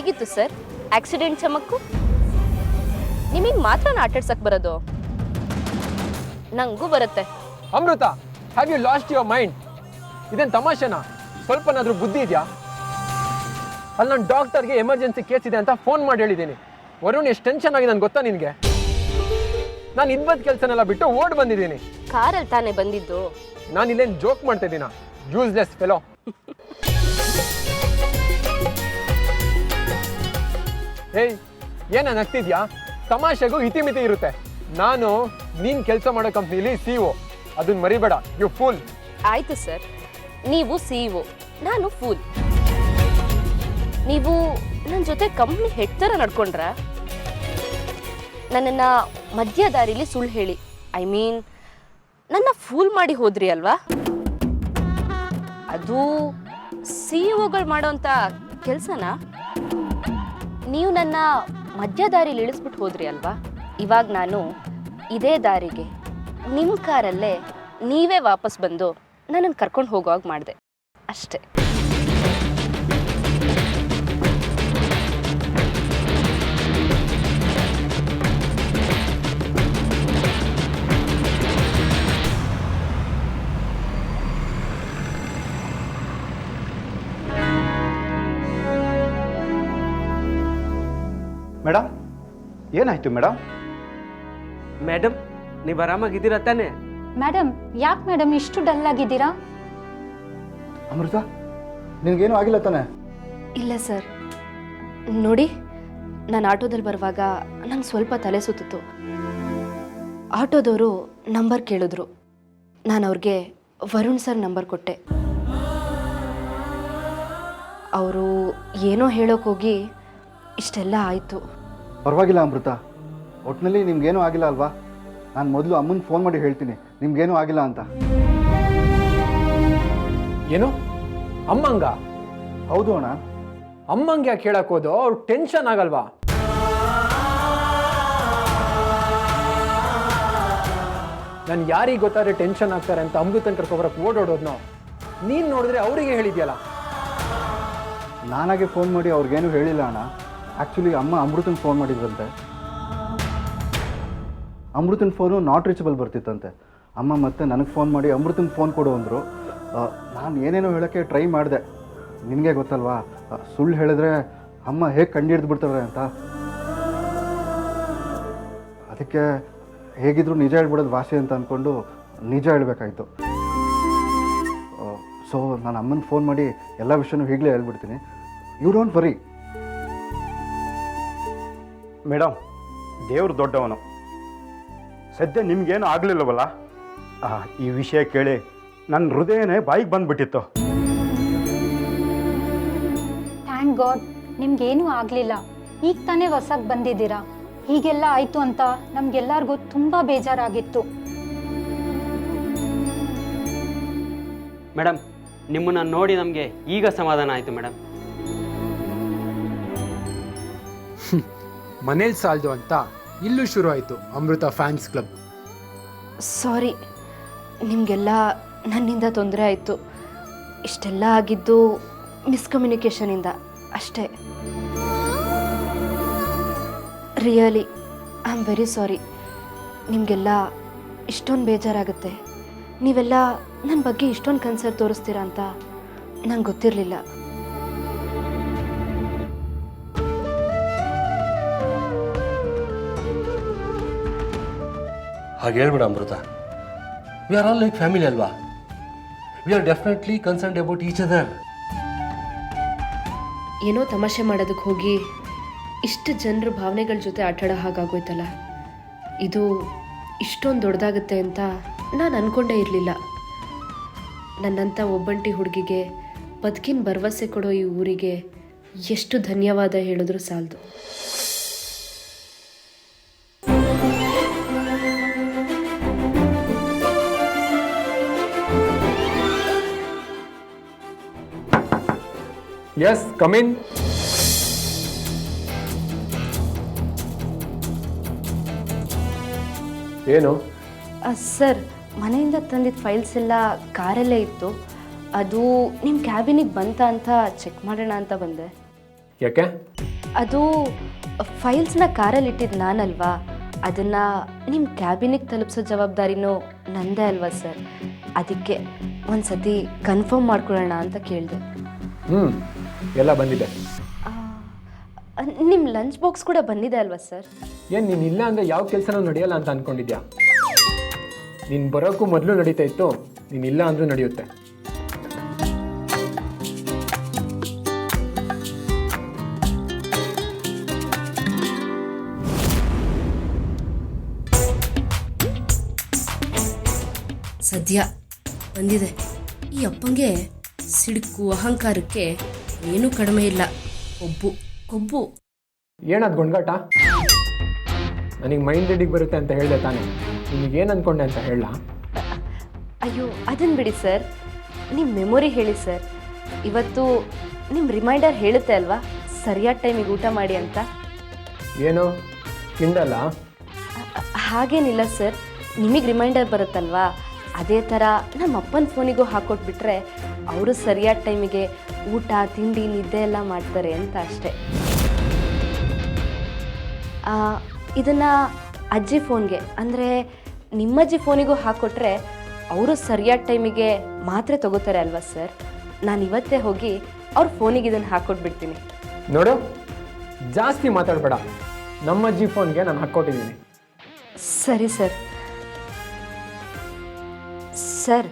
ಹೇಗಿತ್ತು sir? Accident ಚಮಕ್ಕು? ನಿಮಗೆ ಮಾತ್ರ ಆಟಾಡ್ಸಕ್ ಬರೋದು? ನಂಗೂ ಬರುತ್ತೆ. Amrita have you lost your mind ಇದೇನು ತಮಾಷೆನಾ? ಸ್ವಲ್ಪನಾದ್ರೂ ಬುದ್ಧಿ ಇದೆಯಾ? ಅಲ್ಲಿ ನಾನು ಡಾಕ್ಟರ್ಗೆ ಎಮರ್ಜೆನ್ಸಿ ಕೇಸ್ ಇದೆ ಅಂತ ಫೋನ್ ಮಾಡಿ ಹೇಳಿದ್ದೀನಿ. ವರುಣ್ ಎಷ್ಟು ಟೆನ್ಷನ್ ಆಗಿದೆ ನನ್ಗೆ ಗೊತ್ತಾ ನಿನಗೆ? ನಾನು ಇದ್ಬದ್ ಕೆಲಸನೆಲ್ಲ ಬಿಟ್ಟು ಓಡ್ ಬಂದಿದ್ದೀನಿ. ಕಾರಲ್ಲಿ ತಾನೇ ಬಂದಿದ್ದು? ನಾನು ಇಲ್ಲೇನು ಜೋಕ್ ಮಾಡ್ತಾ ಇದ್ದೀನ ಯೂಸ್ಲೆಸ್ ಫೆಲೋ ಏಯ್ ಏನ ನಗ್ತಿದ್ಯಾ ತಮಾಷೆಗೂ ಇತಿಮಿತಿ ಇರುತ್ತೆ. ನಾನು ನೀನ್ ಕೆಲಸ ಮಾಡೋ ಕಂಪ್ನಿಲಿ ಸಿ ಒ ಅದನ್ನ ಮರಿಬೇಡ, ಯು ಫುಲ್. ಆಯ್ತು ಸರ್. ನೀವು ಸಿಇಒ ನಾನು ಫೂಲ್. ನೀವು ನನ್ನ ಜೊತೆ ಕಂಪ್ನಿ ಹೆಡ್ ಥರ ನಡ್ಕೊಂಡ್ರ? ನನ್ನನ್ನು ಮಧ್ಯ ದಾರಿಲಿ ಸುಳ್ಳು ಹೇಳಿ. ಐ ಮೀನ್, ನನ್ನ ಫೂಲ್ ಮಾಡಿ ಹೋದ್ರಿ ಅಲ್ವಾ? ಅದು ಸಿ ಒಗಳು ಮಾಡೋಂಥ ಕೆಲಸನಾ? ನೀವು ನನ್ನ ಮಧ್ಯ ದಾರಿಲಿ ಇಳಿಸ್ಬಿಟ್ಟು ಹೋದ್ರಿ ಅಲ್ವಾ? ಇವಾಗ ನಾನು ಇದೇ ದಾರಿಗೆ ನಿಮ್ಮ ಕಾರಲ್ಲೇ ನೀವೇ ವಾಪಸ್ ಬಂದು ನನ್ನನ್ನು ಕರ್ಕೊಂಡು ಹೋಗುವಾಗ ಮಾಡಿದೆ. ಅಷ್ಟೇ. ಮೇಡಮ್ ಏನಾಯ್ತು ಮೇಡಮ್ ಮೇಡಮ್ ನೀವು ಆರಾಮಾಗಿದ್ದೀರಾ ತಾನೆ? ಮೇಡಮ್ ಯಾಕೆ ಮೇಡಮ್ ಇಷ್ಟು ಡಲ್ ಆಗಿದ್ದೀರಾ? ಅಮೃತ ನಿನಗೇನು ಆಗಿಲ್ಲ ತಾನೆ? ಇಲ್ಲ ಸರ್. ನೋಡಿ ನಾನು ಆಟೋದಲ್ಲಿ ಬರುವಾಗ ನಂಗೆ ಸ್ವಲ್ಪ ತಲೆ ಸುತ್ತಿತ್ತು. ಆಟೋದವರು ನಂಬರ್ ಕೇಳಿದ್ರು. ನಾನು ಅವ್ರಿಗೆ ವರುಣ್ ಸರ್ ನಂಬರ್ ಕೊಟ್ಟೆ. ಅವರು ಏನೋ ಹೇಳೋಕ್ಕೋಗಿ ಇಷ್ಟೆಲ್ಲ ಆಯಿತು. ಪರವಾಗಿಲ್ಲ ಅಮೃತ. ಒಟ್ಟಿನಲ್ಲಿ ನಿಮ್ಗೇನೂ ಆಗಿಲ್ಲ ಅಲ್ವಾ? ನಾನು ಮೊದಲು ಅಮ್ಮನ ಫೋನ್ ಮಾಡಿ ಹೇಳ್ತೀನಿ. ನಿಮ್ಗೇನೂ ಆಗಿಲ್ಲ ಅಂತ. ಏನು? ಅಮ್ಮಂಗ? ಹೌದು ಅಣ್ಣ. ಅಮ್ಮಂಗೆ ಯಾಕೆ ಹೇಳಕ್ ಹೋದು? ಅವ್ರು ಟೆನ್ಷನ್ ಆಗಲ್ವಾ? ನಾನು ಯಾರಿಗೆ ಗೊತ್ತಾದ್ರೆ ಟೆನ್ಷನ್ ಆಗ್ತಾರೆ ಅಂತ ಅಮೃತನ್ ಕರ್ಕೊಬರಕ್ಕೆ ಓಡಾಡೋದ್ನೋ ನೀನು ನೋಡಿದ್ರೆ ಅವರಿಗೆ ಹೇಳಿದ್ಯಲ್ಲ. ನಾನಾಗೆ ಫೋನ್ ಮಾಡಿ ಅವ್ರಿಗೇನು ಹೇಳಿಲ್ಲ ಅಣ್ಣ. ಆ್ಯಕ್ಚುಲಿ ಅಮ್ಮ ಅಮೃತನ ಫೋನ್ ಮಾಡಿದ್ರಂತೆ. ಅಮೃತನ ಫೋನು ನಾಟ್ ರೀಚಬಲ್ ಬರ್ತಿತ್ತಂತೆ. ಅಮ್ಮ ಮತ್ತೆ ನನಗೆ ಫೋನ್ ಮಾಡಿ ಅಮೃತನ ಫೋನ್ ಕೊಡು ಅಂದರು. ನಾನು ಏನೇನೋ ಹೇಳೋಕ್ಕೆ ಟ್ರೈ ಮಾಡಿದೆ. ನಿನಗೆ ಗೊತ್ತಲ್ವಾ? ಸುಳ್ಳು ಹೇಳಿದ್ರೆ ಅಮ್ಮ ಹೇಗೆ ಕಂಡು ಬಿಡ್ತಾರೆ ಅಂತ. ಅದಕ್ಕೆ ಹೇಗಿದ್ರು ನಿಜ ಹೇಳ್ಬಿಡೋದು ವಾಸಿ ಅಂತ ಅಂದ್ಕೊಂಡು ನಿಜ ಹೇಳಬೇಕಾಯ್ತು. ಸೊ ನಾನು ಅಮ್ಮನ ಫೋನ್ ಮಾಡಿ ಎಲ್ಲ ವಿಷಯನೂ ಈಗಲೇ ಹೇಳ್ಬಿಡ್ತೀನಿ. ಯು ಡೋಂಟ್ ವರಿ ಮೇಡಮ್ ದೇವ್ರು ದೊಡ್ಡವನು. ಸದ್ಯ ನಿಮ್ಗೇನು ಆಗಲಿಲ್ಲವಲ್ಲ? ಈ ವಿಷಯ ಕೇಳಿ ನನ್ನ ಹೃದಯನೇ ಬಾಯಿಗೆ ಬಂದ್ಬಿಟ್ಟಿತ್ತು. ಥ್ಯಾಂಕ್ ಗಾಡ್ ನಿಮ್ಗೇನೂ ಆಗಲಿಲ್ಲ. ಈಗ ತಾನೇ ಹೊಸಾಗಿ ಬಂದಿದ್ದೀರಾ? ಹೀಗೆಲ್ಲ ಆಯಿತು ಅಂತ ನಮಗೆಲ್ಲರಿಗೂ ತುಂಬ ಬೇಜಾರಾಗಿತ್ತು. ಮೇಡಮ್ ನಿಮ್ಮನ್ನ ನೋಡಿ ನಮಗೆ ಈಗ ಸಮಾಧಾನ ಆಯಿತು ಮೇಡಮ್ ಮನೇಲಿ ಸಾಲದು ಅಂತ ಇಲ್ಲೂ ಶುರು ಆಯಿತು ಅಮೃತ ಫ್ಯಾನ್ಸ್ ಕ್ಲಬ್. ಸಾರಿ, ನಿಮಗೆಲ್ಲ ನನ್ನಿಂದ ತೊಂದರೆ ಆಯಿತು. ಇಷ್ಟೆಲ್ಲ ಆಗಿದ್ದು ಮಿಸ್ಕಮ್ಯುನಿಕೇಷನಿಂದ ಅಷ್ಟೇ. Really, I am very sorry. ನಿಮಗೆಲ್ಲ ಇಷ್ಟೊಂದು ಬೇಜಾರಾಗುತ್ತೆ. ನೀವೆಲ್ಲ ನನ್ನ ಬಗ್ಗೆ ಇಷ್ಟೊಂದು ಕನ್ಸರ್ ತೋರಿಸ್ತೀರಾ ಅಂತ ನಂಗೆ ಗೊತ್ತಿರಲಿಲ್ಲ. ಹಾಗೆ ಹೇಳ್ಬೇಡ Amrita. We are all like family ಅಲ್ವಾ? We are definitely concerned about each other ಏನೋ ತಮಾಷೆ ಮಾಡೋದಕ್ಕೆ ಹೋಗಿ ಇಷ್ಟು ಜನರ ಭಾವನೆಗಳ ಜೊತೆ ಆಟಾಡೋ ಹಾಗಾಗೋಯ್ತಲ್ಲ. ಇದು ಇಷ್ಟೊಂದು ದೊಡ್ಡದಾಗುತ್ತೆ ಅಂತ ನಾನು ಅಂದ್ಕೊಂಡೇ ಇರಲಿಲ್ಲ. ನನ್ನಂಥ ಒಬ್ಬಂಟಿ ಹುಡುಗಿಗೆ ಬದುಕಿನ ಭರವಸೆ ಕೊಡೋ ಈ ಊರಿಗೆ ಎಷ್ಟು ಧನ್ಯವಾದ ಹೇಳಿದ್ರು ಸಾಲದು. ಎಸ್ ಕಮಿನ್ ಏನು? ಸರ್ ಮನೆಯಿಂದ ತಂದಿದ್ದ ಫೈಲ್ಸ್ ಎಲ್ಲ ಕಾರಲ್ಲೇ ಇತ್ತು. ಅದು ನಿಮ್ಮ ಕ್ಯಾಬಿನಿಗೆ ಬಂತ ಅಂತ ಚೆಕ್ ಮಾಡೋಣ ಅಂತ ಬಂದೆ. ಯಾಕೆ? ಅದು ಫೈಲ್ಸ್ನ ಕಾರಲ್ಲಿ ಇಟ್ಟಿದ್ದು ನಾನಲ್ವಾ? ಅದನ್ನು ನಿಮ್ಮ ಕ್ಯಾಬಿನಿಗೆ ತಲುಪಿಸೋ ಜವಾಬ್ದಾರಿನೂ ನಂದೇ ಅಲ್ವಾ ಸರ್? ಅದಕ್ಕೆ ಒಂದು ಸತಿ ಕನ್ಫರ್ಮ್ ಮಾಡ್ಕೊಳ್ಳೋಣ ಅಂತ ಕೇಳಿದೆ. ಹ್ಞೂ ಎಲ್ಲ ಬಂದಿದೆ. ನಿಮ್ಮ ಲಂಚ್ ಬಾಕ್ಸ್ ಕೂಡ ಬಂದಿದೆ ಅಲ್ವಾ ಸರ್? ಏನು ನೀನು ಇಲ್ಲ ಅಂದರೆ ಯಾವ ಕೆಲಸನೂ ನಡೆಯಲ್ಲ ಅಂತ ಅಂದ್ಕೊಂಡಿದ್ಯಾ ನೀನು ಬರೋಕ್ಕೂ ಮೊದಲು ನಡೀತಾ ಇತ್ತು ನೀನು ಇಲ್ಲ ಅಂದರೂ ನಡೆಯುತ್ತೆ. ಸದ್ಯ ಬಂದಿದೆ. ಈ ಅಪ್ಪಂಗೆ ಸಿಡುಕು ಅಹಂಕಾರಕ್ಕೆ ಏನೂ ಕಡಿಮೆ ಇಲ್ಲ. ಕೊಬ್ಬು ಕೊಬ್ಬು. ಏನದು ಗೊಂಡ್ಗಾಟ ನನಗೆ ಮೈಂಡ್ ರೆಡಿಗೆ ಬರುತ್ತೆ ಅಂತ ಹೇಳಿದೆ ತಾನೇ. ನಿಮಗೇನು ಅಂದ್ಕೊಂಡೆ ಅಂತ ಹೇಳ. ಅಯ್ಯೋ ಅದನ್ನು ಬಿಡಿ ಸರ್. ನಿಮ್ಮ ಮೆಮೊರಿ ಹೇಳಿ ಸರ್. ಇವತ್ತು ನಿಮ್ಮ ರಿಮೈಂಡರ್ ಹೇಳುತ್ತೆ ಅಲ್ವಾ? ಸರಿಯಾದ ಟೈಮಿಗೆ ಊಟ ಮಾಡಿ ಅಂತ. ಏನು? ಅ- ಅ- ಹಾಗೇನಿಲ್ಲ ಸರ್. ನಿಮಗೆ ರಿಮೈಂಡರ್ ಬರುತ್ತಲ್ವಾ? ಅದೇ ಥರ ನಮ್ಮ ಅಪ್ಪನ ಫೋನಿಗೂ ಹಾಕೊಟ್ಬಿಟ್ರೆ ಅವರು ಸರಿಯಾದ ಟೈಮಿಗೆ ಊಟ ತಿಂಡಿ ನಿದ್ದೆ ಎಲ್ಲ ಮಾಡ್ತಾರೆ ಅಂತ ಅಷ್ಟೇ. ಇದನ್ನು ಅಜ್ಜಿ ಫೋನ್ಗೆ ಅಂದರೆ ನಿಮ್ಮಜ್ಜಿ ಫೋನಿಗೂ ಹಾಕ್ಕೊಟ್ರೆ ಅವರು ಸರಿಯಾದ ಟೈಮಿಗೆ ಮಾತ್ರೆ ತಗೋತಾರೆ ಅಲ್ವಾ ಸರ್? ನಾನು ಇವತ್ತೇ ಹೋಗಿ ಅವ್ರ ಫೋನಿಗೆ ಇದನ್ನು ಹಾಕ್ಕೊಟ್ಬಿಡ್ತೀನಿ ನೋಡು ಜಾಸ್ತಿ ಮಾತಾಡಬೇಡ. ನಮ್ಮ ಜಿ ಫೋನ್ಗೆ ನಾನು ಹಾಕ್ಕೊಟ್ಟಿದ್ದೀನಿ ಸರಿ ಸರ್. ಸರ್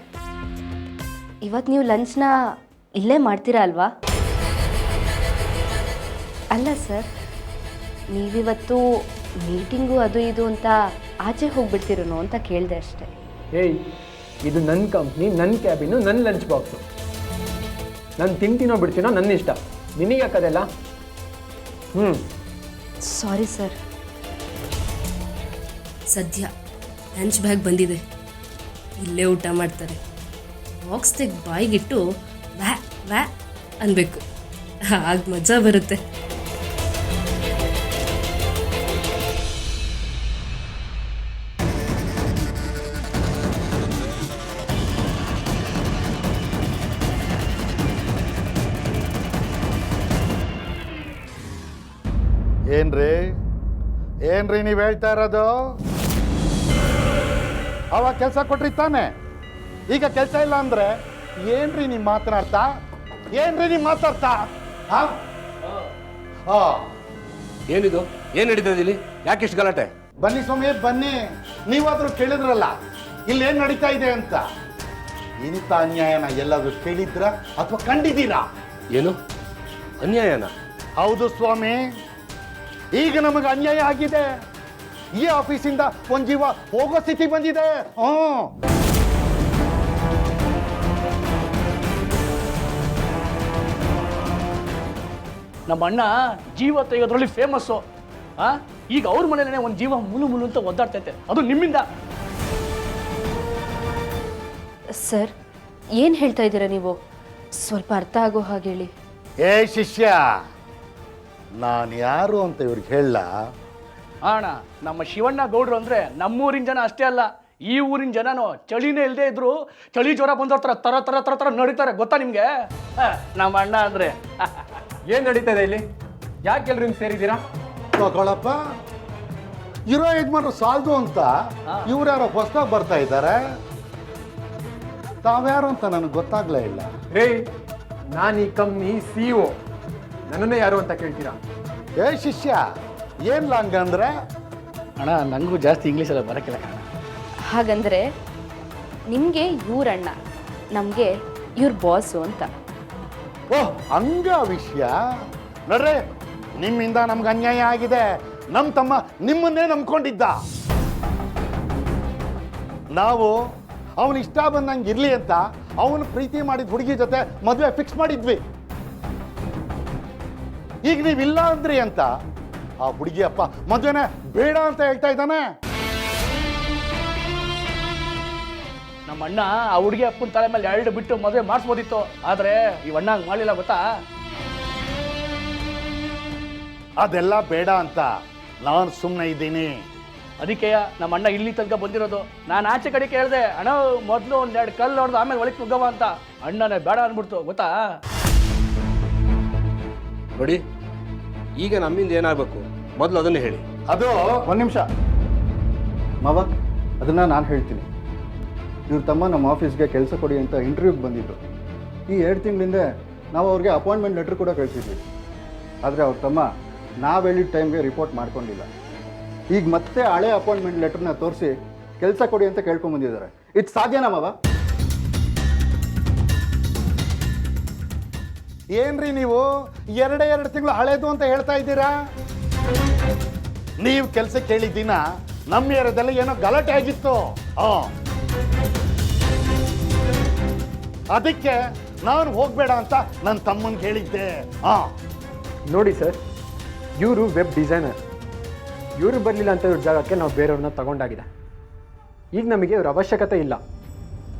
ಇವತ್ತು ನೀವು ಲಂಚ್ನ ಇಲ್ಲೇ ಮಾಡ್ತೀರಾ ಅಲ್ವಾ? ಅಲ್ಲ ಸರ್ ನೀವಿವತ್ತು ಮೀಟಿಂಗು ಅದು ಇದು ಅಂತ ಆಚೆ ಹೋಗ್ಬಿಡ್ತಿರೋನು ಅಂತ ಕೇಳಿದೆ ಅಷ್ಟೇ. ಏಯ್ ಇದು ನನ್ನ ಕಂಪ್ನಿ ನನ್ನ ಕ್ಯಾಬಿನು ನನ್ನ ಲಂಚ್ ಬಾಕ್ಸು ನಾನು ತಿಂತೀನೋ ಬಿಡ್ತೀನೋ ನನ್ನ ಇಷ್ಟ. ನಿನಗೆ ಯಾಕದೆಲ್ಲ ಹ್ಞೂ ಸಾರಿ ಸರ್. ಸದ್ಯ ಲಂಚ್ ಬ್ಯಾಗ್ ಬಂದಿದೆ. ಇಲ್ಲೇ ಊಟ ಮಾಡ್ತಾರೆ. ಬಾಕ್ಸ್ ತೆಗೆ ಬಾಯಿಗಿಟ್ಟು ವ್ಯಾ ವ್ಯಾ ಅನ್ಬೇಕು. ಆಗ ಮಜಾ ಬರುತ್ತೆ. ಏನ್ರಿ? ಏನ್ರಿ ನೀವು ಹೇಳ್ತಾ ಇರೋದು? ಅವಾಗ ಕೆಲಸ ಕೊಟ್ರಿ ತಾನೆ. ಈಗ ಕೆಲಸ ಇಲ್ಲ ಅಂದ್ರೆ ಏನ್ರಿ ನೀವು ಮಾತನಾಡ್ತಾ? ಏನ್ರಿ ನೀವು ಮಾತಾಡ್ತಾ? ಹಾ? ಹಾ. ಏನಿದು? ಏನು ನಡೀತದೆ ಇಲ್ಲಿ? ಯಾಕೆ ಇಷ್ಟು ಗಲಾಟೆ? ಬನ್ನಿ ಸ್ವಾಮಿ ಬನ್ನಿ. ನೀವಾದ್ರೂ ಕೇಳಿದ್ರಲ್ಲ ಇಲ್ಲಿ ಏನ್ ನಡೀತಾ ಇದೆ ಅಂತ. ಇಂಥ ಅನ್ಯಾಯನ ಎಲ್ಲಾದ್ರೂ ಕೇಳಿದ್ರ ಅಥವಾ ಕಂಡಿದ್ದೀರಾ? ಏನು? ಅನ್ಯಾಯನ? ಹೌದು ಸ್ವಾಮಿ. ಈಗ ನಮಗೆ ಅನ್ಯಾಯ ಆಗಿದೆ. ಈ ಆಫೀಸಿಂದ ಒಂದ್ ಜೀವ ಹೋಗೋ ಸ್ಥಿತಿ ಬಂದಿದೆ. ಹ್ಮ್. ನಮ್ಮ ಅಣ್ಣ ಜೀವ ತೆಗೆಯೋದ್ರಲ್ಲಿ ಫೇಮಸ್ಸು ಆ? ಈಗ ಅವ್ರ ಮನೇಲೇ ಒಂದು ಜೀವ ಮುಲು ಮುಲು ಅಂತ ಒದ್ದಾಡ್ತೈತೆ ಅದು ನಿಮ್ಮಿಂದ. ಸರ್ ಏನು ಹೇಳ್ತಾ ಇದ್ದೀರಾ ನೀವು? ಸ್ವಲ್ಪ ಅರ್ಥ ಆಗೋ ಹಾಗೆ ಹೇಳಿ. ಏ ಶಿಷ್ಯ ನಾನು ಯಾರು ಅಂತ ಇವ್ರಿಗೆ ಹೇಳ. ಅಣ್ಣ ನಮ್ಮ ಶಿವಣ್ಣ ಗೌಡ್ರು ಅಂದ್ರೆ ನಮ್ಮೂರಿನ ಜನ ಅಷ್ಟೇ ಅಲ್ಲ ಈ ಊರಿನ ಜನನು ಚಳಿನೇ ಇಲ್ಲದೆ ಇದ್ರು ಚಳಿ ಜ್ವರ ಬಂದವ್ರ ಥರ ತರ ತರ ತರ ತರ ನಡೀತಾರೆ ಗೊತ್ತಾ ನಿಮಗೆ? ಹ, ನಮ್ಮ ಅಣ್ಣ ಅಂದ್ರೆ. ಏನು ಇದೆ ಇಲ್ಲಿ? ಯಾಕೆ ಎಲ್ರು ಹಿಂಗೆ ಸೇರಿದ್ದೀರಾ? ತಗೊಳಪ್ಪ. ಇರೋ ಯಜಮಾನ್ರು ಸಾಲದು ಅಂತ ಇವ್ರು ಯಾರೋ ಹೊಸದಾಗಿ ಬರ್ತಾ ಇದ್ದಾರೆ. ತಾವ್ಯಾರು ಅಂತ ನನಗೆ ಗೊತ್ತಾಗ್ಲೇ ಇಲ್ಲ. ರೇ ನಾನು ಈ ಕಂಪ್ನಿ ಸಿ ಒ ನನ್ನನ್ನೇ ಯಾರು ಅಂತ ಕೇಳ್ತೀರಾ? ಏ ಶಿಷ್ಯ ಏನ್ ಲಾಂಗ್ ಅಂದ್ರೆ? ಅಣ್ಣ ನನಗೂ ಜಾಸ್ತಿ ಇಂಗ್ಲೀಷ್ ಎಲ್ಲ ಬರಕಿಲ್ಲ ಕಣ ಹಾಗಂದ್ರೆ ನಿಮಗೆ ಇವ್ರಣ್ಣ ನಮಗೆ ಇವ್ರ ಬಾಸು ಅಂತ. ಓಹ್ ಹಂಗ ವಿಷಯ. ನೋಡ್ರಿ, ನಿಮ್ಮಿಂದ ನಮ್ಗೆ ಅನ್ಯಾಯ ಆಗಿದೆ. ನಮ್ಮ ತಮ್ಮ ನಿಮ್ಮನ್ನೇ ನಂಬ್ಕೊಂಡಿದ್ದ. ನಾವು, ಅವನ ಇಷ್ಟ ಬಂದಂಗೆ ಇರಲಿ ಅಂತ ಅವನು ಪ್ರೀತಿ ಮಾಡಿದ ಹುಡುಗಿ ಜೊತೆ ಮದುವೆ ಫಿಕ್ಸ್ ಮಾಡಿದ್ವಿ. ಈಗ ನೀವಿಲ್ಲ ಅಂದ್ರಿ ಅಂತ ಆ ಹುಡುಗಿ ಅಪ್ಪ ಮದುವೆನೇ ಬೇಡ ಅಂತ ಹೇಳ್ತಾ ಇದ್ದಾನೆ. ನಮ್ಮ ಅಣ್ಣ ಆ ಹುಡುಗಿ ಅಪ್ಪನ ತಲೆ ಮೇಲೆ ಎರಡು ಬಿಟ್ಟು ಮದುವೆ ಮಾಡಿಸ್ಬೋದಿತ್ತು. ಆದ್ರೆ ಈ ಅಣ್ಣ ಹಂಗೆ ಮಾಡಲಿಲ್ಲ ಗೊತ್ತಾ? ಅದೆಲ್ಲ ಬೇಡ ಅಂತ ನಾನು ಸುಮ್ಮನೆ ಇದ್ದೀನಿ. ಅದಕ್ಕೆ ನಮ್ಮ ಅಣ್ಣ ಇಲ್ಲಿ ತನಕ ಬಂದಿರೋದು. ನಾನು ಆಚೆ ಕಡೆ ಕೇಳಿದೆ ಅಣ್ಣ ಮೊದಲು ಒಂದೆರಡು ಕಲ್ಲು ಹೊಡೆದು ಆಮೇಲೆ ಒಳಗೆ ನುಗ್ಗವ ಅಂತ. ಅಣ್ಣನೇ ಬೇಡ ಅಂದ್ಬಿಡ್ತು ಗೊತ್ತಾ? ನೋಡಿ ಈಗ ನಮ್ಮಿಂದ ಏನಾಗಬೇಕು? ಮೊದಲು ಅದನ್ನು ಹೇಳಿ. ಅದು ಒಂದು ನಿಮಿಷ. ಮಾವ ಅದನ್ನು ನಾನು ಹೇಳ್ತೀನಿ. ಇವ್ರ ತಮ್ಮ ನಮ್ಮ ಆಫೀಸ್ಗೆ ಕೆಲಸ ಕೊಡಿ ಅಂತ ಇಂಟರ್ವ್ಯೂಗೆ ಬಂದಿದ್ದರು ಈ ಎರಡು ತಿಂಗಳಿಂದ ನಾವು ಅವ್ರಿಗೆ ಅಪಾಯಿಂಟ್ಮೆಂಟ್ ಲೆಟ್ರ್ ಕೂಡ ಕಳಿಸಿದ್ವಿ. ಆದರೆ ಅವ್ರ ತಮ್ಮ, ನಾವು ಹೇಳಿದ ಟೈಮ್ಗೆ ರಿಪೋರ್ಟ್ ಮಾಡ್ಕೊಂಡಿಲ್ಲ. ಈಗ ಮತ್ತೆ ಹಳೆ ಅಪಾಯಿಂಟ್ಮೆಂಟ್ ಲೆಟ್ರನ್ನ ತೋರಿಸಿ ಕೆಲಸ ಕೊಡಿ ಅಂತ ಕೇಳ್ಕೊಂಬಂದಿದ್ದಾರೆ ಇದು ಸಾಧ್ಯನಾ ಮಾವ? ಏನ್ರಿ ನೀವು ಎರಡೇ ಎರಡು ತಿಂಗಳು ಹಳೇದು ಅಂತ ಹೇಳ್ತಾ ಇದ್ದೀರಾ? ನೀವು ಕೆಲಸ ಕೇಳಿದ್ದೀನ ನಮ್ಮ ಏರಿಯಾದಲ್ಲಿ ಏನೋ ಗಲಾಟೆ ಆಗಿತ್ತು. ಆ. ಅದಕ್ಕೆ ನಾನು ಹೋಗ್ಬೇಡ ಅಂತ ನನ್ನ ತಮ್ಮನಿಗೆ ಹೇಳಿದ್ದೆ. ಹಾ ನೋಡಿ ಸರ್ ಇವರು ವೆಬ್ ಡಿಸೈನರ್ ಇವರು ಬರಲಿಲ್ಲ ಅಂತ ಇವ್ರ ಜಾಗಕ್ಕೆ ನಾವು ಬೇರೆಯವ್ರನ್ನ ತಗೊಂಡಾಗಿದೆ. ಈಗ ನಮಗೆ ಇವ್ರ ಅವಶ್ಯಕತೆ ಇಲ್ಲ.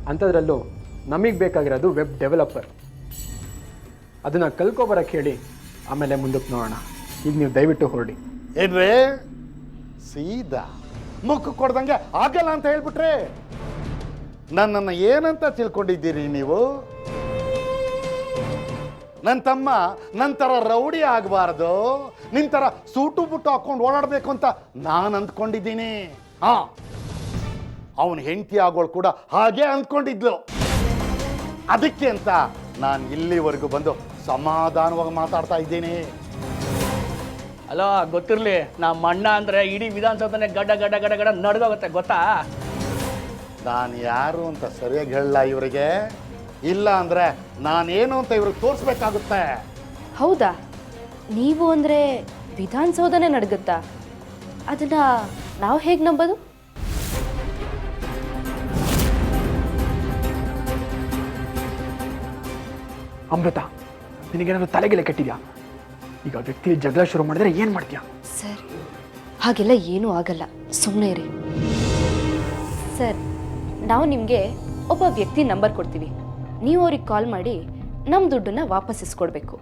ಅಂಥದ್ರಲ್ಲೂ ನಮಗೆ ಬೇಕಾಗಿರೋದು ವೆಬ್ ಡೆವಲಪರ್ ಅದನ್ನು ಕಲ್ಕೊಬರಕ್ಕೆ ಹೇಳಿ ಆಮೇಲೆ ಮುಂದಕ್ಕೆ ನೋಡೋಣ. ಈಗ ನೀವು ದಯವಿಟ್ಟು ಹೊರಡಿ. ಏನ್ರೇ? ಸೀದಾ. ಮುಖ ಕೊಡ್ದಂಗೆ ಆಗಲ್ಲ ಅಂತ ಹೇಳ್ಬಿಟ್ರೆ? ನನ್ನನ್ನು ಏನಂತ ತಿಳ್ಕೊಂಡಿದ್ದೀರಿ ನೀವು? ನನ್ನ ತಮ್ಮ ಥರ ರೌಡಿ ಆಗಬಾರ್ದು. ನಿನ್ನ ಥರ ಸೂಟು ಬುಟ್ಟು ಹಾಕೊಂಡು ಓಡಾಡಬೇಕು ಅಂತ ನಾನು ಅಂದ್ಕೊಂಡಿದ್ದೀನಿ. ಹಾಂ. ಅವನ ಹೆಂಡತಿ ಆಗೋಳು ಕೂಡ ಹಾಗೆ ಅಂದ್ಕೊಂಡಿದ್ಲು. ಅದಕ್ಕೆ ಅಂತ ನಾನು ಇಲ್ಲಿವರೆಗೂ ಬಂದು ಸಮಾಧಾನವಾಗಿ ಮಾತಾಡ್ತಾ ಇದ್ದೀನಿ. ಅಲೋ, ಗೊತ್ತಿರಲಿ ನಮ್ಮ ಅಣ್ಣ ಅಂದರೆ ಇಡೀ ವಿಧಾನಸೌಧನೇ ಗಡ್ಡ ಗಡ್ಡ ಗಡ ಗಡ ನಡ್ಗೋಗುತ್ತೆ ಗೊತ್ತಾ? ನಾನು ಯಾರು ಅಂತ ಸರಿಯಾಗಿ ಹೇಳಲ್ಲ ಇವರಿಗೆ. ಇಲ್ಲ ಅಂದರೆ ನಾನೇನು ಅಂತ ಇವ್ರಿಗೆ ತೋರಿಸ್ಬೇಕಾಗುತ್ತೆ. ಹೌದಾ? ನೀವು ಅಂದರೆ ವಿಧಾನಸೌಧನೇ ನಡಗುತ್ತಾ? ಅದನ್ನು ನಾವು ಹೇಗೆ ನಂಬೋದು? ಅಮೃತ ನಿನಗೇನಾದ್ರು ತಲೆಗೆಲೆ ಕೆಟ್ಟಿದ್ಯಾ? ಈಗ ವ್ಯಕ್ತಿ ಜಗಳ ಶುರು ಮಾಡಿದ್ರೆ ಏನು ಮಾಡ್ತೀಯಾ? ಸರ್ ಹಾಗೆಲ್ಲ ಏನೂ ಆಗಲ್ಲ. ಸುಮ್ಮನೆ ರೀ ಸರ್ ನಾವು ನಿಮಗೆ ಒಬ್ಬ ವ್ಯಕ್ತಿ ನಂಬರ್ ಕೊಡ್ತೀವಿ. ನೀವು ಅವ್ರಿಗೆ ಕಾಲ್ ಮಾಡಿ ನಮ್ಮ ದುಡ್ಡನ್ನು ವಾಪಸ್ ಇಸ್ಕೊಡ್ಬೇಕು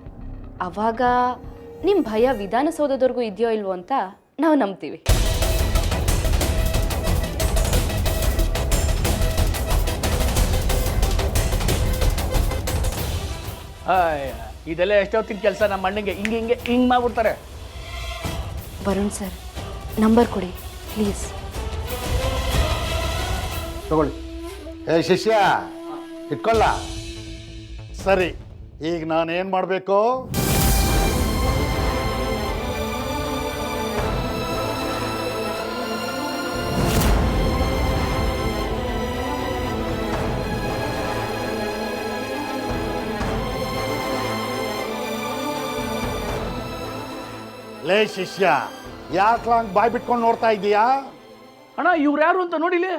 ಆವಾಗ ನಿಮ್ಮ ಭಯ ವಿಧಾನಸೌಧದವರೆಗೂ ಇದೆಯೋ ಇಲ್ವೋ ಅಂತ ನಾವು ನಂಬ್ತೀವಿ. ಇದೆಲ್ಲ ಎಷ್ಟೊತ್ತಿನ ಕೆಲಸ ನಮ್ಮ ಮಣ್ಣಿಗೆ ಹಿಂಗೆ ಹಿಂಗೆ ಹಿಂಗೆ ಮಾಡ್ಬಿಡ್ತಾರೆ. ವರುಣ್ ಸರ್ ನಂಬರ್ ಕೊಡಿ ಪ್ಲೀಸ್. ತಗೊಳ್ಳಿ. ಏ, ಶಿಷ್ಯ, ಇಟ್ಕೊಳ್ಳ. ಸರಿ, ಈಗ ನಾನೇನು ಮಾಡಬೇಕು? ಲೇ, ಶಿಷ್ಯ, ಯಾಕೆ ಬಾಯ್ ಬಿಟ್ಕೊಂಡು ನೋಡ್ತಾ ಇದ್ದೀಯಾ ಅಣ್ಣ, ಇವ್ರು ಯಾರು ಅಂತ ನೋಡಿಲಿ?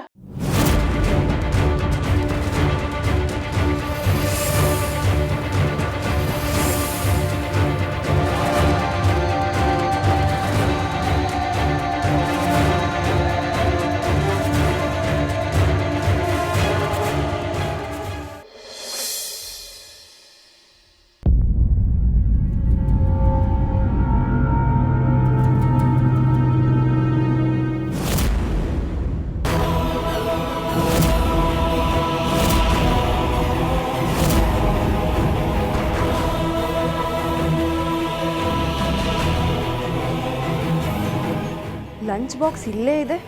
ಲಂಚ್ ಬಾಕ್ಸ್ ಇಲ್ಲೇ ಇದೆ.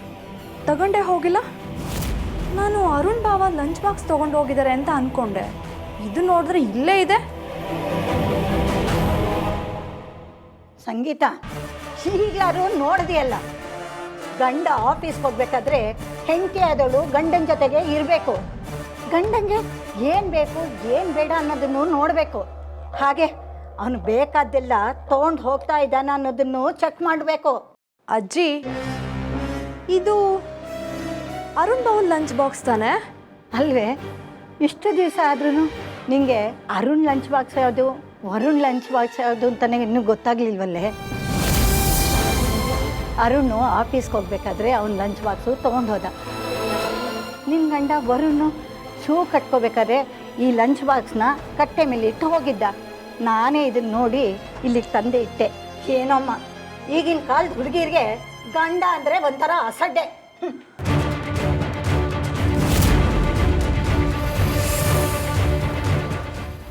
ತಗೊಂಡೇ ಹೋಗಿಲ್ಲ. ನಾನು ಅರುಣ್ ಬಾವ ಲಂಚ್ ಬಾಕ್ಸ್ ತಗೊಂಡು ಹೋಗಿದ್ದಾರೆ ಅಂತ ಅನ್ಕೊಂಡೆ. ಇದು ನೋಡಿದ್ರೆ ಇಲ್ಲೇ ಇದೆ. ಸಂಗೀತ ಈಗಲಾರು ನೋಡಿದೆಯಲ್ಲ? ಗಂಡ ಆಫೀಸ್ಗೆ ಹೋಗ್ಬೇಕಾದ್ರೆ ಹೆಂಡತಿ ಆದವಳು ಗಂಡನ ಜೊತೆಗೆ ಇರಬೇಕು. ಗಂಡಂಗೆ ಏನು ಬೇಕು, ಏನು ಬೇಡ ಅನ್ನೋದನ್ನು ನೋಡಬೇಕು. ಹಾಗೆ ಅವನು ಬೇಕಾದ್ದೆಲ್ಲ ತೊಗೊಂಡು ಹೋಗ್ತಾ ಇದ್ದಾನ ಅನ್ನೋದನ್ನು ಚೆಕ್ ಮಾಡಬೇಕು. ಅಜ್ಜಿ, ಇದು ಅರುಣ್ ಬೌಲ್ ಲಂಚ್ ಬಾಕ್ಸ್ ತಾನೆ? ಅಲ್ವೇ, ಇಷ್ಟು ದಿವಸ ಆದ್ರೂ ನಿಂಗೆ ಅರುಣ್ ಲಂಚ್ ಬಾಕ್ಸ್ ಯಾವುದು, ವರುಣ್ ಲಂಚ್ ಬಾಕ್ಸ್ ಯಾವುದು ಅಂತಲೇ ಇನ್ನೂ ಗೊತ್ತಾಗ್ಲಿಲ್ವಲ್ಲೇ? ಅರುಣ್ ಆಫೀಸ್ಗೆ ಹೋಗ್ಬೇಕಾದ್ರೆ ಅವ್ನ ಲಂಚ್ ಬಾಕ್ಸು ತೊಗೊಂಡು ಹೋದ. ನಿನ್ನ ಗಂಡ ವರುಣ್ ಶೂ ಕಟ್ಕೋಬೇಕಾದ್ರೆ ಈ ಲಂಚ್ ಬಾಕ್ಸ್ನ ಕಟ್ಟೆ ಮೇಲೆ ಇಟ್ಟು ಹೋಗಿದ್ದ. ನಾನೇ ಇದನ್ನ ನೋಡಿ ಇಲ್ಲಿಗೆ ತಂದೆ ಇಟ್ಟೆ. ಏನೋಮ್ಮ ಈಗಿನ ಕಾಲದ ಹುಡುಗಿರಿಗೆ ಗಂಡ ಅಂದ್ರೆ ಒಂಥರ ಅಸಡ್ಡೆ.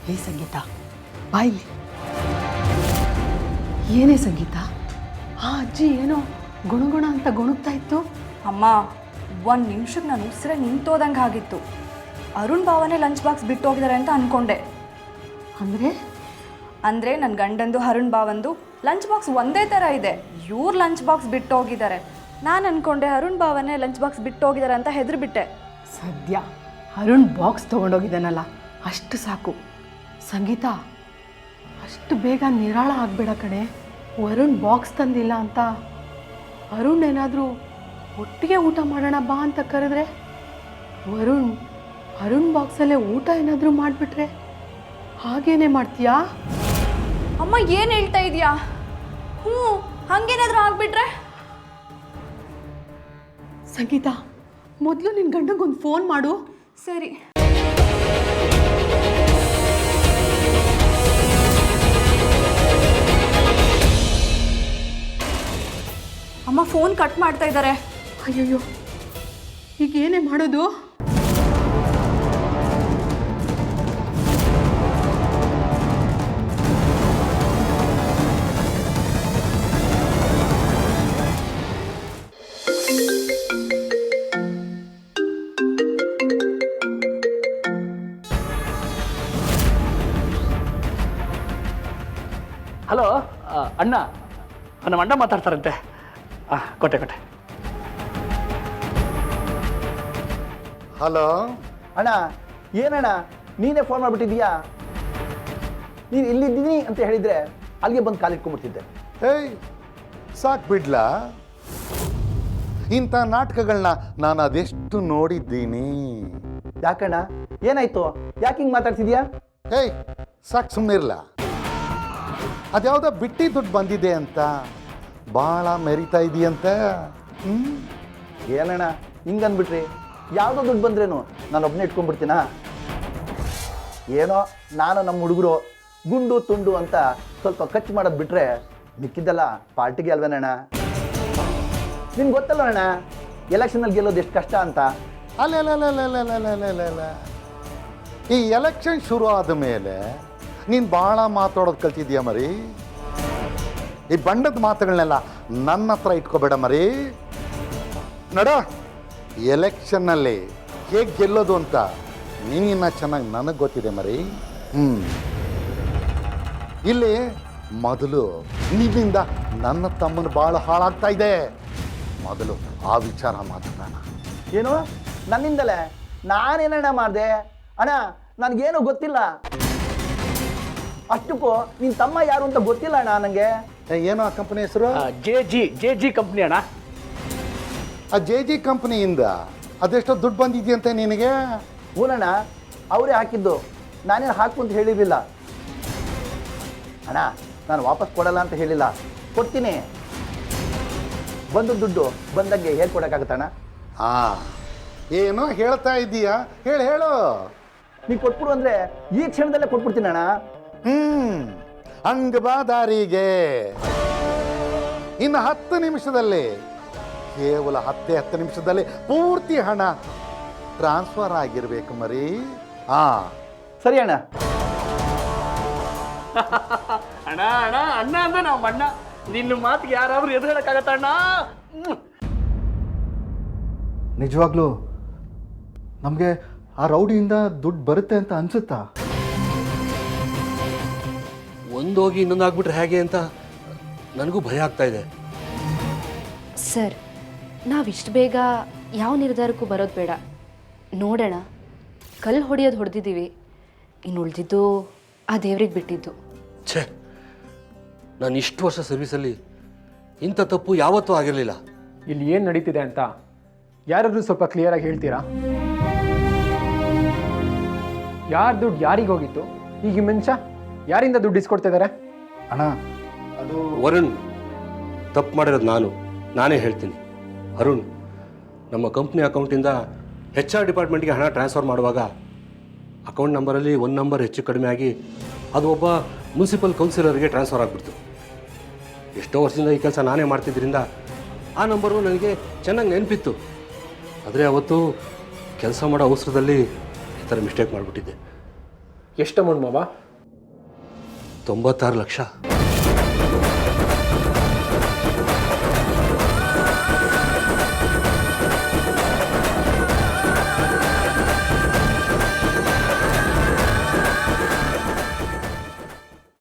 ಹೇ ಏ ಸಂಗೀತ ಬಾಯ್ ಏನೇ ಸಂಗೀತ? ಆ ಅಜ್ಜಿ ಏನೋ ಗುಣಗುಣ ಅಂತ ಗುಣಗ್ತಾ ಇತ್ತು. ಅಮ್ಮ ಒಂದು ನಿಮಿಷಕ್ಕೆ ನಾನು ಉಸಿರ ನಿಂತೋದಂಗೆ ಆಗಿತ್ತು. ಅರುಣ್ ಭಾವನೆ ಲಂಚ್ ಬಾಕ್ಸ್ ಬಿಟ್ಟು ಹೋಗಿದ್ದಾರೆ ಅಂತ ಅನ್ಕೊಂಡೆ. ಅಂದರೆ? ಅಂದರೆ ನನ್ನ ಗಂಡಂದು ಅರುಣ್ ಬಾವಂದು ಲಂಚ್ ಬಾಕ್ಸ್ ಒಂದೇ ಥರ ಇದೆ. ಇವ್ರು ಲಂಚ್ ಬಾಕ್ಸ್ ಬಿಟ್ಟು ಹೋಗಿದ್ದಾರೆ ನಾನು ಅಂದ್ಕೊಂಡೆ ಅರುಣ್ ಬಾವನೇ ಲಂಚ್ ಬಾಕ್ಸ್ ಬಿಟ್ಟು ಹೋಗಿದ್ದಾರೆ ಅಂತ ಹೆದರ್ಬಿಟ್ಟೆ. ಸದ್ಯ ಅರುಣ್ ಬಾಕ್ಸ್ ತೊಗೊಂಡೋಗಿದ್ದಾನಲ್ಲ, ಅಷ್ಟು ಸಾಕು. ಸಂಗೀತ, ಅಷ್ಟು ಬೇಗ ನಿರಾಳ ಆಗಬೇಡ ಕಣೆ. ವರುಣ್ ಬಾಕ್ಸ್ ತಂದಿಲ್ಲ ಅಂತ. ಅರುಣ್ ಏನಾದರೂ ಒಟ್ಟಿಗೆ ಊಟ ಮಾಡೋಣ ಬಾ ಅಂತ ಕರೆದ್ರೆ? ವರುಣ್, ಅರುಣ್ ಬಾಕ್ಸಲ್ಲೇ ಊಟ ಏನಾದರೂ ಮಾಡಿಬಿಟ್ರೆ? ಹಾಗೇನೆ ಮಾಡ್ತೀಯಾ? ಅಮ್ಮ ಏನು ಹೇಳ್ತಾ ಇದೆಯಾ? ಹ್ಞೂ ಹಂಗೇನಾದರೂ ಆಗಿಬಿಟ್ರೆ? ಸಂಗೀತಾ ಮೊದಲು ನಿನ್ನ ಗಂಡಂಗೊಂದು ಫೋನ್ ಮಾಡು. ಸರಿ. ಅಮ್ಮ ಫೋನ್ ಕಟ್ ಮಾಡ್ತಾ ಇದ್ದಾರೆ. ಅಯ್ಯಯ್ಯೋ ಈಗ ಏನೇ ಮಾಡೋದು? ಅಣ್ಣ ನಮ್ಮ ಅಣ್ಣ ಮಾತಾಡ್ತಾರಂತೆ. ಹಾಂ ಕೊಟ್ಟೆ ಕೊಟ್ಟೆ. ಹಲೋ? ಅಣ್ಣ ಏನಣ್ಣ ನೀನೇ ಫೋನ್ ಮಾಡಿಬಿಟ್ಟಿದ್ಯಾ ನೀನು ಇಲ್ಲಿದ್ದೀನಿ ಅಂತ ಹೇಳಿದರೆ ಅಲ್ಲಿಗೆ ಬಂದು ಕಾಲಿಟ್ಕೊಂಡ್ಬಿಡ್ತಿದ್ದೆ ಏಯ್ ಸಾಕು ಬಿಡ್ಲಾ. ಇಂಥ ನಾಟಕಗಳನ್ನ ನಾನು ಅದೆಷ್ಟು ನೋಡಿದ್ದೀನಿ. ಯಾಕಣ್ಣ ಏನಾಯ್ತು? ಯಾಕೆ ಹಿಂಗೆ ಮಾತಾಡ್ತಿದ್ಯಾ ಏಯ್ ಸಾಕು ಸುಮ್ಮನೆ ಇರಲ್ಲ ಅದ್ಯಾವುದೋ ಬಿಟ್ಟಿ ದುಡ್ಡು ಬಂದಿದೆ ಅಂತ. ಭಾಳ ಮೆರಿತಾ ಇದೆಯಂತ. ಹ್ಞೂ ಏನಣ್ಣ ಹಿಂಗಂದ್ಬಿಟ್ರಿ ಯಾವುದೋ ದುಡ್ಡು ಬಂದ್ರೇನು? ನಾನು ಒಬ್ಬನೇ ಇಟ್ಕೊಂಡ್ಬಿಡ್ತೀನಾ? ಏನೋ ನಾನು ನಮ್ಮ ಹುಡುಗರು ಗುಂಡು ತುಂಡು ಅಂತ ಸ್ವಲ್ಪ ಖರ್ಚು ಮಾಡೋದು ಬಿಟ್ರೆ ಮಿಕ್ಕಿದ್ದೆಲ್ಲ ಪಾರ್ಟಿಗೆ ಅಲ್ವೇನಣ್ಣ? ನಿಮ್ಗೆ ಗೊತ್ತಲ್ಲ ಅಣ್ಣ ಎಲೆಕ್ಷನಲ್ಲಿ ಗೆಲ್ಲೋದು ಎಷ್ಟು ಕಷ್ಟ ಅಂತ. ಅಲ್ಲ ಈ ಎಲೆಕ್ಷನ್ ಶುರು ಆದ ಮೇಲೆ ನೀನು ಭಾಳ ಮಾತಾಡೋದು ಕಲ್ತಿದ್ಯಾ ಮರಿ? ಈ ಬಂಡದ ಮಾತುಗಳನ್ನೆಲ್ಲ ನನ್ನ ಹತ್ರ ಇಟ್ಕೋಬೇಡ ಮರಿ. ನಡ, ಎಲೆಕ್ಷನ್ನಲ್ಲಿ ಹೇಗೆ ಗೆಲ್ಲೋದು ಅಂತ ನೀನಿನ್ನ ಚೆನ್ನಾಗಿ ನನಗೆ ಗೊತ್ತಿದೆ ಮರಿ. ಹ್ಞೂ ಇಲ್ಲಿ ಮೊದಲು ನಿನ್ನಿಂದ ನನ್ನ ತಮ್ಮನ ಭಾಳ ಹಾಳಾಗ್ತಾ ಇದೆ. ಮೊದಲು ಆ ವಿಚಾರ ಮಾತಾಡೋಣ. ಏನು? ನನ್ನಿಂದಲೇ? ನಾನೇನಣ್ಣ ಮಾಡಿದೆ? ಅಣ್ಣ, ನನಗೇನು ಗೊತ್ತಿಲ್ಲ. ಅಷ್ಟಕ್ಕೂ ನಿನ್ನ ತಮ್ಮ ಯಾರು ಅಂತ ಗೊತ್ತಿಲ್ಲ ಅಣ್ಣ ನನಗೆ ಏನೋ ಆ ಕಂಪನಿ ಹೆಸರು? J G J G company ಅಣ್ಣ. ಆ ಜೆ ಜಿ ಕಂಪ್ನಿಯಿಂದ ಅದೆಷ್ಟೋ ದುಡ್ಡು ಬಂದಿದೆಯಂತೆ ನಿನಗೆ? ಹೂನಣ್ಣ ಅವರೇ ಹಾಕಿದ್ದು. ನಾನೇನು ಹಾಕು ಅಂತ ಹೇಳಿರಲಿಲ್ಲ. ಅಣ್ಣ ನಾನು ವಾಪಸ್ ಕೊಡಲ್ಲ ಅಂತ ಹೇಳಿಲ್ಲ. ಕೊಡ್ತೀನಿ. ಬಂದು ದುಡ್ಡು ಬಂದಂಗೆ ಹೇಗೆ ಕೊಡೋಕ್ಕಾಗತ್ತಣ್ಣ ಹಾ ಏನು ಹೇಳ್ತಾ ಇದ್ದೀಯಾ ಹೇಳು ಹೇಳು. ನೀವು ಕೊಟ್ಬಿಡು ಅಂದರೆ ಈ ಕ್ಷಣದಲ್ಲೇ ಕೊಟ್ಬಿಡ್ತೀನಿ ಅಣ್ಣ. ಹ್ಮ್ ಹಂಗ ಬಾ ದಾರಿಗೆ ಇನ್ನು ಹತ್ತು ನಿಮಿಷದಲ್ಲಿ ಕೇವಲ ಹತ್ತೇ ಹತ್ತು ನಿಮಿಷದಲ್ಲಿ ಪೂರ್ತಿ ಹಣ ಟ್ರಾನ್ಸ್ಫರ್ ಆಗಿರ್ಬೇಕು ಮರಿ. ಹಾ ಸರಿ ಅಣ್ಣ. ಅಣ್ಣ ಅಣ್ಣ ಅಣ್ಣ ಅಂದ ನಾವು ಅಣ್ಣ ನಿನ್ನ ಮಾತಿಗೆ ಯಾರಾದ್ರೂ ಎದುರುಗಡಕ್ಕಾಗತ್ತ ಅಣ್ಣ? ನಿಜವಾಗ್ಲು ನಿಜವಾಗ್ಲೂ ನಮಗೆ ಆ ರೌಡಿಯಿಂದ ದುಡ್ಡು ಬರುತ್ತೆ ಅಂತ ಅನ್ಸುತ್ತಾ? ಒಂದೋಗಿ ಇನ್ನೊಂದು ಆಗ್ಬಿಟ್ರೆ ಹೇಗೆ ಅಂತ ನನಗೂ ಭಯ ಆಗ್ತಾ ಇದೆ. ಸರ್ ನಾವಿಷ್ಟು ಬೇಗ ಯಾವ ನಿರ್ಧಾರಕ್ಕೂ ಬರೋದು ಬೇಡ. ನೋಡೋಣ. ಕಲ್ಲು ಹೊಡೆಯೋದು ಹೊಡೆದಿದ್ದೀವಿ. ಇನ್ನು ಉಳಿದಿದ್ದು ಆ ದೇವ್ರಿಗೆ ಬಿಟ್ಟಿದ್ದು. ಛೇ ನಾನು ಇಷ್ಟು ವರ್ಷ ಸರ್ವಿಸಲ್ಲಿ ಇಂಥ ತಪ್ಪು ಯಾವತ್ತೂ ಆಗಿರಲಿಲ್ಲ. ಇಲ್ಲಿ ಏನು ನಡೀತಿದೆ ಅಂತ ಯಾರಾದರೂ ಸ್ವಲ್ಪ ಕ್ಲಿಯರಾಗಿ ಹೇಳ್ತೀರಾ? ಯಾರ ದುಡ್ಡು ಯಾರಿಗೆ ಹೋಗಿತ್ತು? ಈಗ ಮನುಷ್ಯ? ಯಾರಿಂದ ದುಡ್ಡು ಇಸ್ಕೊಡ್ತಿದ್ದಾರೆ ಅಣ್ಣ ಅದು ವರುಣ್ ತಪ್ಪು ಮಾಡಿರೋದು ನಾನು. ನಾನೇ ಹೇಳ್ತೀನಿ. ಅರುಣ್ ನಮ್ಮ ಕಂಪ್ನಿ ಅಕೌಂಟಿಂದ ಹೆಚ್ ಆರ್ ಡಿಪಾರ್ಟ್ಮೆಂಟ್ಗೆ ಹಣ ಟ್ರಾನ್ಸ್ಫರ್ ಮಾಡುವಾಗ ಅಕೌಂಟ್ ನಂಬರಲ್ಲಿ ಒಂದು ನಂಬರ್ ಹೆಚ್ಚು ಕಡಿಮೆ ಆಗಿ ಅದು ಒಬ್ಬ ಮುನ್ಸಿಪಲ್ ಕೌನ್ಸಿಲರ್ಗೆ ಟ್ರಾನ್ಸ್ಫರ್ ಆಗಿಬಿಡ್ತು. ಎಷ್ಟೋ ವರ್ಷದಿಂದ ಈ ಕೆಲಸ ನಾನೇ ಮಾಡ್ತಿದ್ದರಿಂದ ಆ ನಂಬರು ನನಗೆ ಚೆನ್ನಾಗಿ ನೆನಪಿತ್ತು. ಆದರೆ ಅವತ್ತು ಕೆಲಸ ಮಾಡೋ ಅವಸರದಲ್ಲಿ ಈ ಥರ ಮಿಸ್ಟೇಕ್ ಮಾಡಿಬಿಟ್ಟಿದ್ದೆ. ಎಷ್ಟು ಅಮೌಂಟ್ ಮಾವ? ತೊಂಬತ್ತಾರು ಲಕ್ಷ